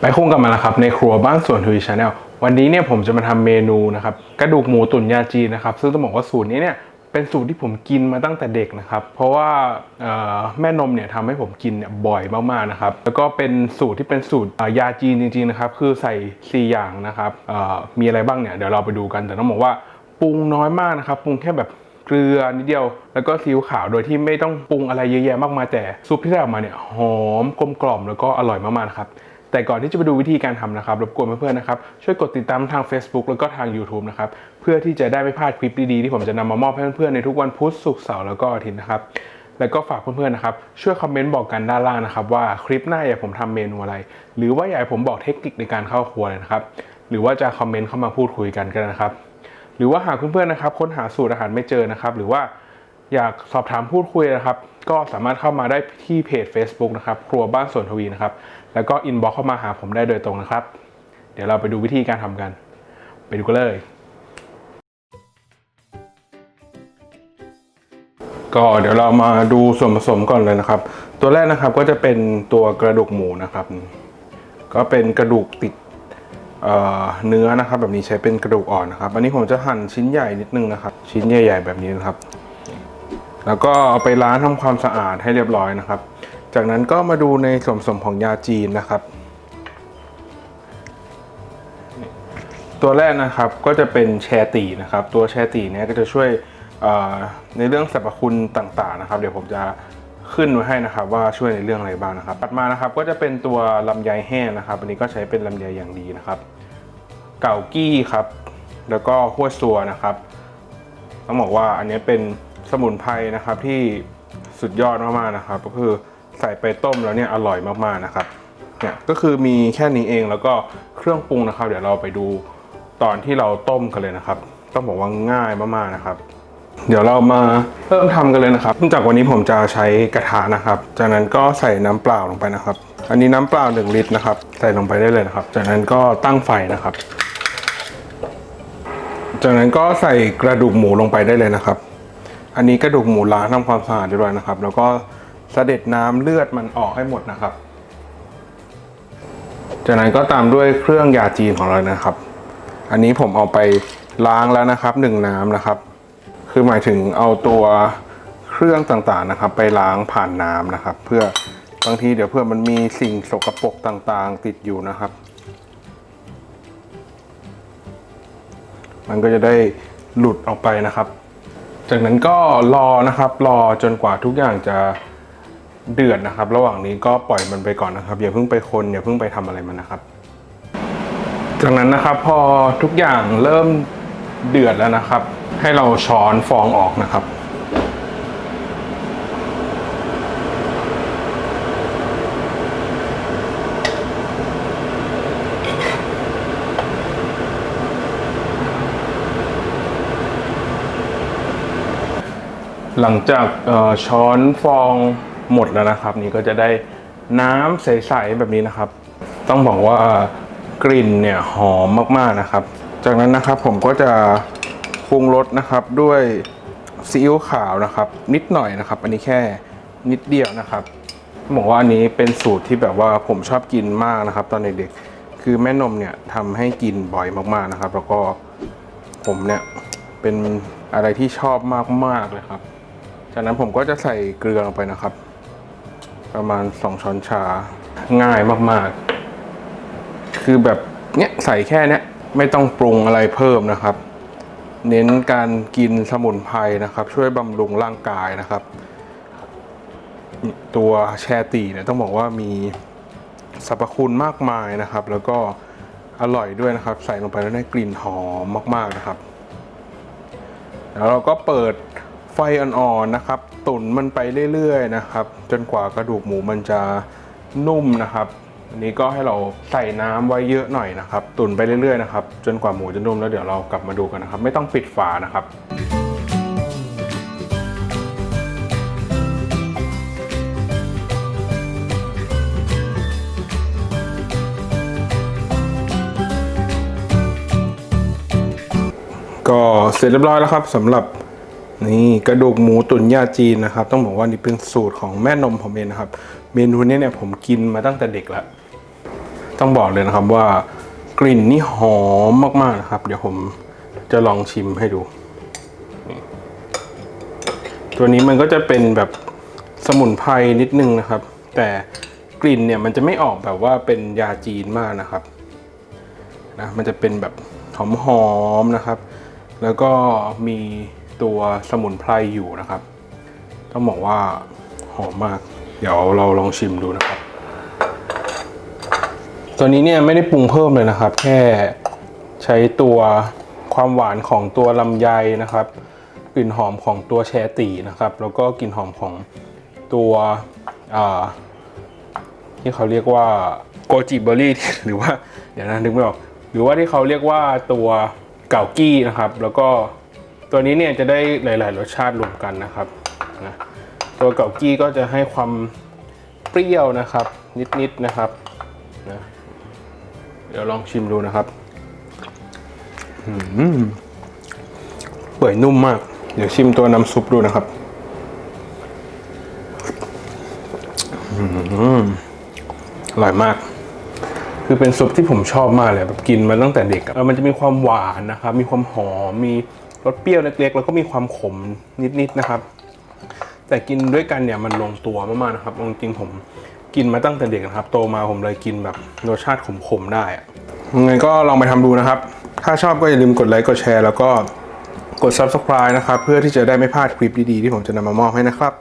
ไปคุ้งกันมาแล้วครับในครัวบ้านสวนทวีชาแนลวันนี้เนี่ยผมจะมาทำเมนูนะครับกระดูกหมูตุ๋นยาจีนนะครับซึ่งต้องบอกว่าสูตรนี้เนี่ยเป็นสูตรที่ผมกินมาตั้งแต่เด็กนะครับเพราะว่าเอ่อแม่นมเนี่ยทำให้ผมกินเนี่ยบ่อยมากๆนะครับแล้วก็เป็นสูตรที่เป็นสูตรยาจีนจริงๆนะครับคือใส่สี่อย่างนะครับมีอะไรบ้างเนี่ยเดี๋ยวเราไปดูกันแต่ต้องบอกว่าปรุงน้อยมากนะครับปรุงแค่แบบเกลือนิดเดียว แล้วก็ซีอิ๊วขาวโดยที่ไม่ต้องปรุงอะไรเยอะแยะมากมายแต่ซุปที่ได้ออกมาเนี่ยหอมกลมกล่อมแล้วก็อร่อยมากๆนะครับ แต่ก่อนที่จะไปดูวิธีการทำนะครับรบกวนเพื่อนๆนะครับช่วยกดติดตามทาง Facebook แล้วก็ทาง YouTube นะครับเพื่อที่จะได้ไม่พลาดคลิปดีๆที่ผมจะนำมามอบให้เพื่อนๆในทุกวันพุธศุกร์เสาร์แล้วก็อาทิตย์นะครับแล้วก็ฝากเพื่อนๆนะครับช่วยคอมเมนต์บอกกันด้านล่างนะครับว่าคลิปหน้าอยากผมทำเมนูอะไร หรือว่าอยากผมบอกเทคนิคในการเข้าครัวเลยนะครับหรือว่าจะคอมเมนต์เข้ามาพูดคุยกันก็ได้นะครับ หรือว่าหากเพื่อนๆนะครับค้นหาสูตรอาหารไม่เจอนะครับหรือว่า อยากสอบถามพูดคุยนะครับ ก็สามารถเข้ามาได้ที่เพจ Facebook นะครับ ครัวบ้านสวนทวีนะครับ แล้วก็อินบ็อกเข้ามาหาผมได้โดยตรงนะครับ เดี๋ยวเราไปดูวิธีการทำกัน ไปดูกันเลย ก็เดี๋ยวเรามาดูส่วนผสมก่อนเลยนะครับ ตัวแรกนะครับก็จะเป็นตัวกระดูกหมูนะครับ ก็เป็นกระดูกติดเเนื้อนะครับ แบบนี้ใช้เป็นกระดูกอ่อนนะครับ อันนี้ผมจะหั่นชิ้นใหญ่นิดนึงนะครับ ชิ้นใหญ่ ๆ แบบนี้นะครับ แล้วก็เอาไปล้างทำความสะอาดให้เรียบร้อยนะครับ จากนั้นก็มาดูในส่วนผสมของยาจีนนะครับ ตัวแรกนะครับก็จะเป็นแชตีนะครับ ตัวแชตีเนี่ยก็จะช่วยในเรื่องสรรพคุณต่างๆนะครับ เดี๋ยวผมจะขึ้นไว้ให้นะครับ ว่าช่วยในเรื่องอะไรบ้างนะครับถัดมานะครับก็จะเป็นตัวลำไยแห้งนะครับ อันนี้ก็ใช้เป็นลำไยอย่างดีนะครับ เก่ากี้ครับ แล้วก็หัวซัวนะครับต้องบอกว่าอันนี้เป็น สมุนไพรนะครับที่สุดยอดมากๆนะครับ ก็คือใส่ไปต้มแล้วเนี่ยอร่อยมากๆนะครับเนี่ยก็คือมีแค่นี้เองแล้วก็เครื่องปรุงนะครับ เดี๋ยวเราไปดูตอนที่เราต้มกันเลยนะครับ ต้องบอกว่าง่ายมากๆนะครับ เดี๋ยวเรามาเริ่มทำกันเลยนะครับเนื่องจากวันนี้ผมจะใช้กระทะนะครับ จากนั้นก็ใส่น้ำเปล่าลงไปนะครับ อันนี้น้ำเปล่า1ลิตรนะครับ ใส่ลงไปได้เลยนะครับ จากนั้นก็ตั้งไฟนะครับ จากนั้นก็ใส่กระดูกหมูลงไปได้เลยนะครับ อันนี้กระดูกหมูล้างทำความสะอาดเรียบร้อยนะครับ แล้วก็เสด็จน้ำเลือดมันออกให้หมดนะครับ จากนั้นก็ตามด้วยเครื่องยาจีนของเรานะครับ อันนี้ผมเอาไปล้างแล้วนะครับหนึ่งน้ำนะครับ คือหมายถึงเอาตัวเครื่องต่างๆนะครับ ไปล้างผ่านน้ำนะครับ เพื่อบางทีเดี๋ยวเพื่อมันมีสิ่งสกปรกต่างๆ ติดอยู่นะครับ มันก็จะได้หลุดออกไปนะครับ จากนั้นก็รอนะครับรอจนกว่าทุกอย่างจะเดือดนะครับ ระหว่างนี้ก็ปล่อยมันไปก่อนนะครับอย่าเพิ่งไปคนอย่าเพิ่งไปทำอะไรมันนะครับ จากนั้นนะครับพอทุกอย่างเริ่มเดือดแล้วนะครับ ให้เราช้อนฟองออกนะครับ หลังจากช้อนฟองหมดแล้วนะครับ นี่ก็จะได้น้ำใสๆแบบนี้นะครับ ต้องบอกว่ากลิ่นเนี่ยหอมมากๆนะครับ จากนั้นนะครับผมก็จะปรุงรสนะครับด้วยซีอิ๊วขาวนะครับ นิดหน่อยนะครับ อันนี้แค่นิดเดียวนะครับบอกว่าอันนี้เป็นสูตรที่แบบว่าผมชอบกินมากนะครับ ตอนเด็กๆคือแม่นมเนี่ยทำให้กินบ่อยมากๆนะครับ แล้วก็ผมเนี่ยเป็นอะไรที่ชอบมากๆเลยครับ จากนั้นผมก็จะใส่เกลือลงไปนะครับ ประมาณ 2 ช้อนชา ง่ายมากๆ คือแบบเนี้ยใส่แค่เนี้ยไม่ต้องปรุงอะไรเพิ่มนะครับ เน้นการกินสมุนไพรนะครับ ช่วยบำรุงร่างกายนะครับ ตัวแชตีเนี่ยต้องบอกว่ามีสรรพคุณมากมายนะครับ แล้วก็อร่อยด้วยนะครับ ใส่ลงไปแล้วได้กลิ่นหอมมาก ๆนะครับ แล้วเราก็เปิด ฟอ่อนๆนะครับ ตุ๋นมันไปเรื่อยๆนะครับ จนกว่ากระดูกหมูมันจะนุ่มนะครับ อันนี้ก็ให้เราใส่น้ำไว้เยอะหน่อยนะครับ ตุ๋นไปเรื่อยๆนะครับ จนกว่าหมูจะนุ่มแล้วเดี๋ยวเรากลับมาดูกันนะครับ ไม่ต้องปิดฝานะครับก็เสร็จเรียบร้อยแล้วครับสำหรับ นี่กระดูกหมูตุ๋นยาจีนนะครับ ต้องบอกว่านี่เป็นสูตรของแม่นมผมเองนะครับ เมนูนี้เนี่ยผมกินมาตั้งแต่เด็กแล้ว ต้องบอกเลยนะครับว่ากลิ่นนี่หอมมากๆนะครับ เดี๋ยวผมจะลองชิมให้ดู ตัวนี้มันก็จะเป็นแบบสมุนไพรนิดนึงนะครับ แต่กลิ่นเนี่ยมันจะไม่ออกแบบว่าเป็นยาจีนมากนะครับนะมันจะเป็นแบบหอมๆนะครับ แล้วก็มี ตัวสมุนไพรอยู่นะครับ ต้องบอกว่าหอมมาก เดี๋ยวเราลองชิมดูนะครับ ตัวนี้เนี่ยไม่ได้ปรุงเพิ่มเลยนะครับ แค่ใช้ตัวความหวานของตัวลำไยนะครับ กลิ่นหอมของตัวแชตีนะครับ แล้วก็กลิ่นหอมของตัวที่เขาเรียกว่าโกจิเบอรี่หรือว่าเดี๋ยวนะนึกไม่ออกหรือว่าที่เขาเรียกว่าตัวเก่ากี้นะครับ แล้วก็ ตัวนี้เนี่ยจะได้หลาย ๆ รสชาติรวมกันนะครับนะตัวเก่ากี้ก็จะให้ความเปรี้ยวนะครับ นิด ๆ นะครับนะเดี๋ยวลองชิมดูนะครับอืมเปื่อยนุ่มมาก เดี๋ยวชิมตัวน้ำซุปดูนะครับอืมอร่อยมาก คือเป็นซุปที่ผมชอบมากเลยแบบกินมาตั้งแต่เด็กอะเออมันจะมีความหวานนะครับ มีความหอม มี รสเปรี้ยวเล็กๆ แล้วก็มีความขมนิดๆนะครับ แต่กินด้วยกันเนี่ยมันลงตัวมากๆนะครับจริงๆผมกินมาตั้งแต่เด็กนะครับ โตมาผมเลยกินแบบรสชาติขมๆได้อะยังไงก็ลองไปทำดูนะครับ ถ้าชอบก็อย่าลืมกดไลค์กดแชร์แล้วก็กด subscribe นะครับ เพื่อที่จะได้ไม่พลาดคลิปดีๆ ที่ผมจะนำมามอบให้นะครับ